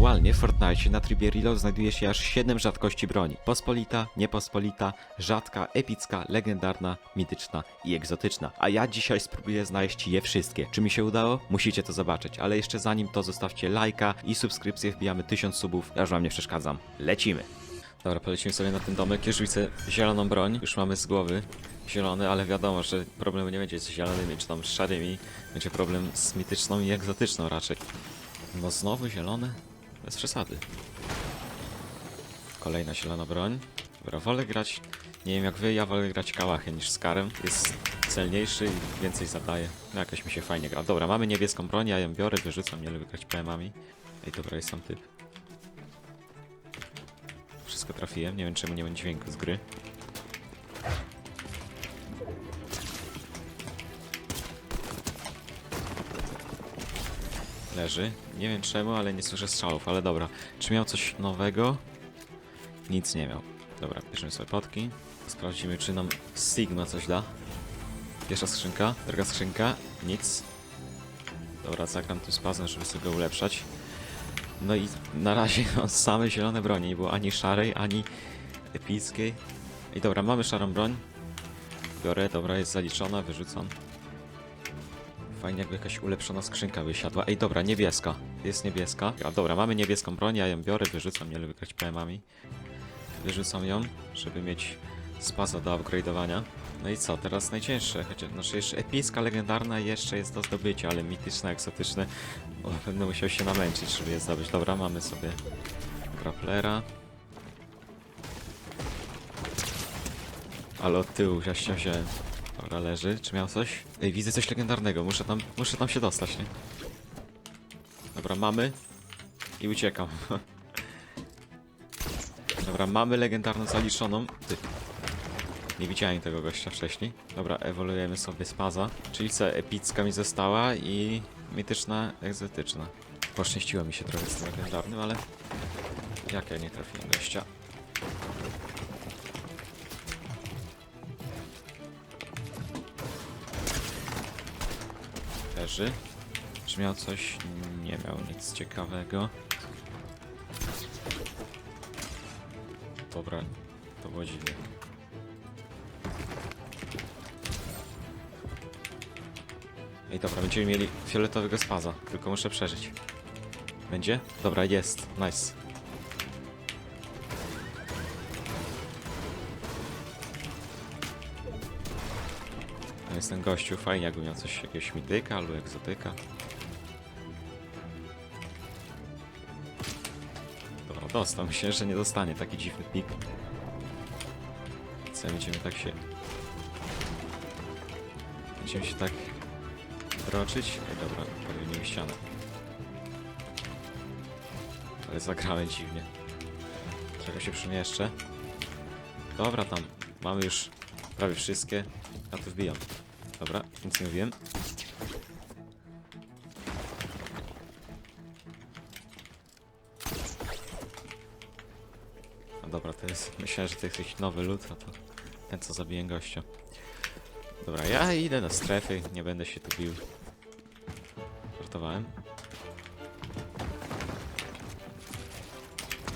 Aktualnie w Fortnite na trybie Reload znajduje się aż 7 rzadkości broni. Pospolita, niepospolita, rzadka, epicka, legendarna, mityczna i egzotyczna. A ja dzisiaj spróbuję znaleźć je wszystkie. Czy mi się udało? Musicie to zobaczyć. Ale jeszcze zanim to zostawcie lajka i subskrypcję, wbijamy 1000 subów. Już wam nie przeszkadzam. Lecimy! Dobra, polecimy sobie na ten domek. Już widzę zieloną broń. Już mamy z głowy zielony, ale wiadomo, że problemu nie będzie z zielonymi czy tam szarymi. Będzie problem z mityczną i egzotyczną raczej. No znowu zielone? Bez przesady. Kolejna zielona broń. Dobra, wolę grać, nie wiem jak wy, ja wolę grać kałachem niż skarem. Jest celniejszy i więcej zadaje. No jakoś mi się fajnie gra. Dobra, mamy niebieską broń, ja ją biorę, wyrzucam, nie lubię grać PM-ami. Ej, dobra, jest sam typ. Wszystko trafiłem, nie wiem czemu nie ma dźwięku z gry. Leży. Nie wiem czemu, ale nie słyszę strzałów, ale dobra. Czy miał coś nowego? Nic nie miał. Dobra, bierzemy sobie potki. Sprawdzimy, czy nam Sigma coś da. Pierwsza skrzynka, druga skrzynka, nic. Dobra, zagram tym spazem, żeby sobie go ulepszać. No i na razie mam same zielone broni, nie było ani szarej, ani epickiej. I dobra, mamy szarą broń. Biorę, dobra, jest zaliczona, wyrzucam. Fajnie jakby jakaś ulepszona skrzynka wysiadła. Ej, dobra, niebieska. Jest niebieska. A dobra, mamy niebieską broń, ja ją biorę, wyrzucam, nie lubię grać PM-ami. Wyrzucam ją, żeby mieć spaza do upgrade'owania. No i co, teraz najcięższe, chociaż, znaczy jeszcze epicka, legendarna jeszcze jest do zdobycia, ale mityczne, egzotyczne, o, będę musiał się namęczyć, żeby je zdobyć. Dobra, mamy sobie grapplera. Ale od tyłu ja się wziąłem. Dobra, leży. Czy miał coś? Ej, widzę coś legendarnego. Muszę tam, muszę tam się dostać, nie? Dobra, mamy. I uciekam. Dobra, mamy legendarną zaliczoną. Ty. Nie widziałem tego gościa wcześniej. Dobra, ewoluujemy sobie spaza. Czyli co, epicka mi została i mityczna, egzotyczna. Poszczęściło mi się trochę z tym legendarnym, ale... Jak ja nie trafiłem gościa? Leży. Czy miał coś? Nie miał nic ciekawego. Dobra, to dziwne. Ej, dobra, będziemy mieli fioletowego spaza, tylko muszę przeżyć. Będzie? Dobra, jest. Nice. Jest ten gościu, fajnie jakby miał coś, jakiegoś mityka albo egzotyka. Dobra, dostał. Myślę, że nie dostanie taki dziwny pik. Co, będziemy tak się... Będziemy się tak... Droczyć? Ej, dobra, powinien ścianę. Ale zagrałem dziwnie. Trochę się przemieszczę. Dobra, tam mamy już prawie wszystkie. Ja tu wbijam. Dobra, nic nie mówiłem. No dobra, to jest. Myślałem, że to jest jakiś nowy lód, a to ten co zabiję gościa. Dobra, ja idę na strefy, nie będę się tu bił. Żartowałem.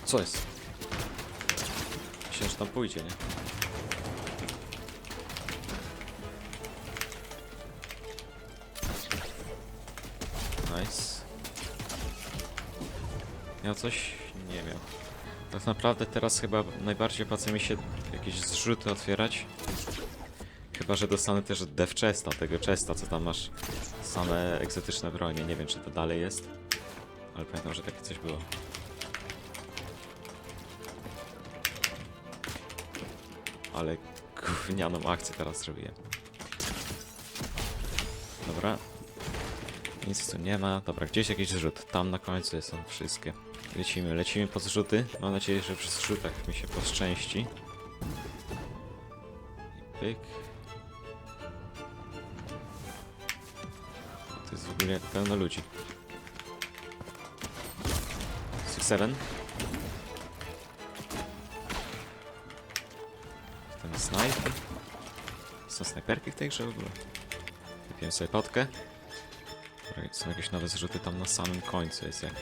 Co jest? Myślałem, że tam pójdzie, nie? Nice. Miał coś? Nie miał. Tak naprawdę teraz chyba najbardziej opłaca mi się jakieś zrzuty otwierać. Chyba, że dostanę też dev tego chesta, co tam masz same egzotyczne bronie. Nie wiem, czy to dalej jest. Ale pamiętam, że takie coś było. Ale gównianą akcję teraz zrobiłem. Dobra, nic tu nie ma. Dobra, gdzieś jakiś zrzut. Tam na końcu są wszystkie. Lecimy, lecimy po zrzuty. Mam nadzieję, że przy zrzutach mi się poszczęści. Pyk. To jest w ogóle pełno ludzi. Six Seven. Ten snajper. Są snajperki w tej grze w ogóle. Wypiłem sobie potkę. Są jakieś nowe zrzuty tam na samym końcu jest jakiś.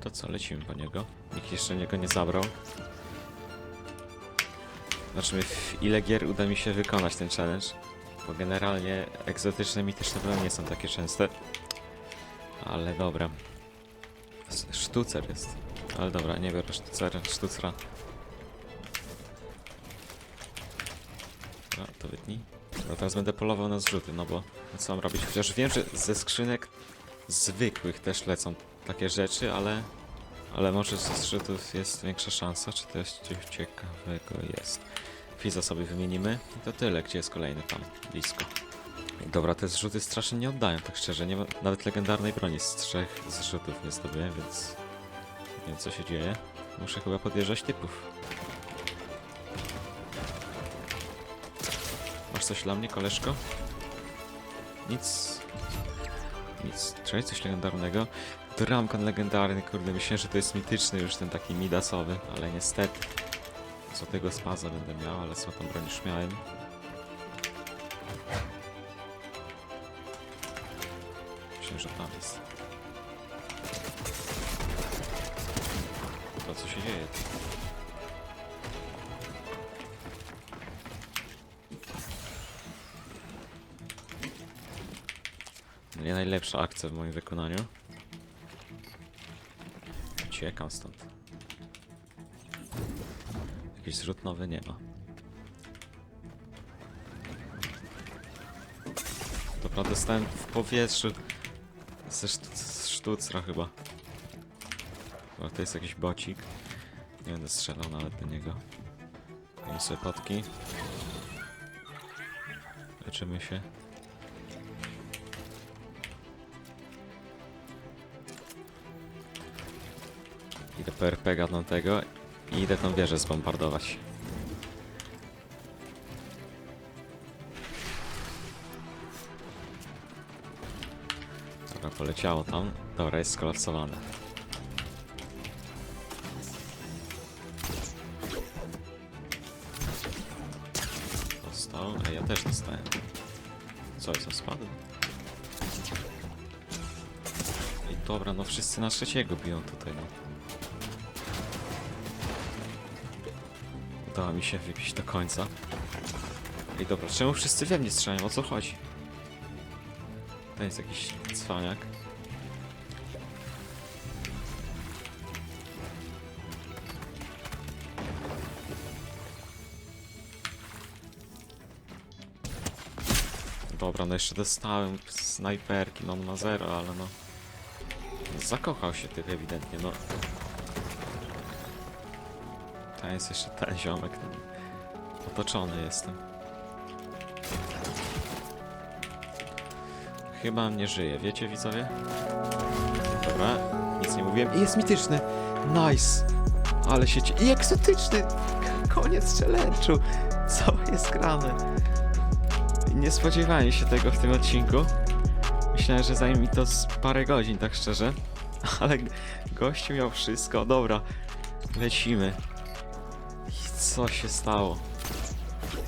To co, lecimy po niego. Nikt jeszcze niego nie zabrał. Zobaczmy w ile gier uda mi się wykonać ten challenge. Bo generalnie egzotyczne mityczne broń nie są takie częste. Ale dobra. Sztucer jest. Ale dobra, nie biorę sztucera. sztucera. Dobra, to wytnij. No teraz będę polował na zrzuty, no bo co mam robić? Chociaż wiem, że ze skrzynek zwykłych też lecą takie rzeczy, ale... Ale może ze zrzutów jest większa szansa, czy jest coś ciekawego jest. Fiza sobie wymienimy i to tyle, gdzie jest kolejny tam, blisko. Dobra, te zrzuty strasznie nie oddają, tak szczerze, nie ma, nawet legendarnej broni z trzech zrzutów nie zdobyłem, więc... Nie wiem co się dzieje. Muszę chyba podjeżdżać typów. Masz coś dla mnie, koleżko? Nic. Nic. Czekaj, coś legendarnego. Dramkan legendarny, kurde, myślałem, że to jest mityczny już ten taki midasowy, ale niestety. Co tego spaza będę miał, ale tam broń już miałem. Myślę, że tam jest. To co się dzieje? Nie najlepsza akcja w moim wykonaniu. Uciekam stąd. Jakiś zrzut nowy nie ma. Dobra, dostałem w powietrzu ze sztucra chyba. Dobra, to jest jakiś bocik. Nie będę strzelał nawet do niego. Dajmy sobie potki. Leczymy się. Idę po RPG na tego i idę tą wieżę zbombardować. Dobra, poleciało tam. Dobra, jest skolapsowane. Dostał, a ja też dostałem. Co, jest, on spadł? I dobra, no wszyscy na trzeciego biją tutaj, no. Udało mi się wybić do końca. Ej, dobra, czemu wszyscy we mnie strzelają? O co chodzi? To jest jakiś cwaniak. Dobra, no jeszcze dostałem snajperki, mam na zero, ale no... Zakochał się typ ewidentnie, no. To jest jeszcze ten ziomek. Ten... Otoczony jestem. Chyba nie żyje, wiecie widzowie? Dobra, nic nie mówiłem. I jest mityczny! Nice! Ale się cie... I egzotyczny! Koniec challenge'u! Co jest grane? Nie spodziewałem się tego w tym odcinku. Myślałem, że zajmie mi to z parę godzin, tak szczerze. Ale gościu miał wszystko. Dobra, lecimy. Co się stało?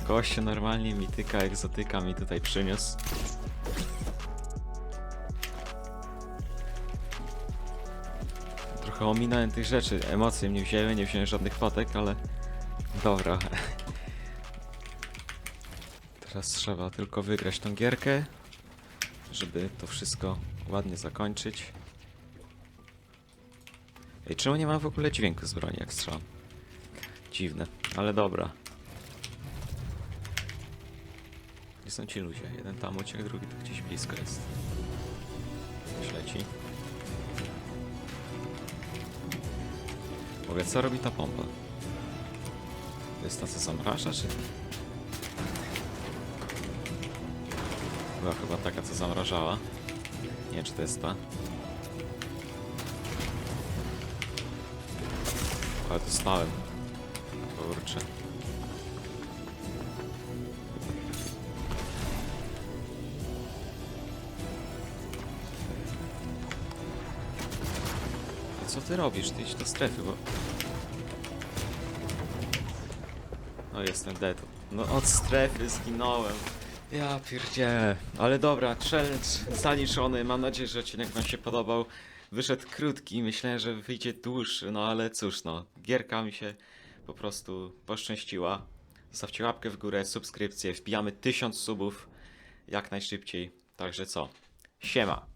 Gościu normalnie mityka, egzotyka mi tutaj przyniósł. Trochę ominąłem tych rzeczy, emocje mnie wzięły, nie wziąłem żadnych fotek, ale... Dobra. Teraz trzeba tylko wygrać tą gierkę, żeby to wszystko ładnie zakończyć. Ej, czemu nie ma w ogóle dźwięku z broni jak strzelam? Dziwne, ale dobra. Gdzie są ci ludzie? Jeden tam uciekł, drugi tu gdzieś blisko jest. Gdzieś leci. Mówię, co robi ta pompa? To jest ta, co zamraża, czy... Była chyba taka, co zamrażała. Nie czy to jest ta. Ale dostałem. Kurczę. Co ty robisz? Ty idź do strefy, bo... No jestem dead. No od strefy zginąłem. Ja pierdzielę. Ale dobra, challenge zaliczony. Mam nadzieję, że odcinek wam się podobał. wyszedł krótki, myślałem, że wyjdzie dłuższy, no ale cóż no, gierka mi się po prostu poszczęściła. Zostawcie łapkę w górę, subskrypcję, wbijamy 1000 subów jak najszybciej. Także co? Siema!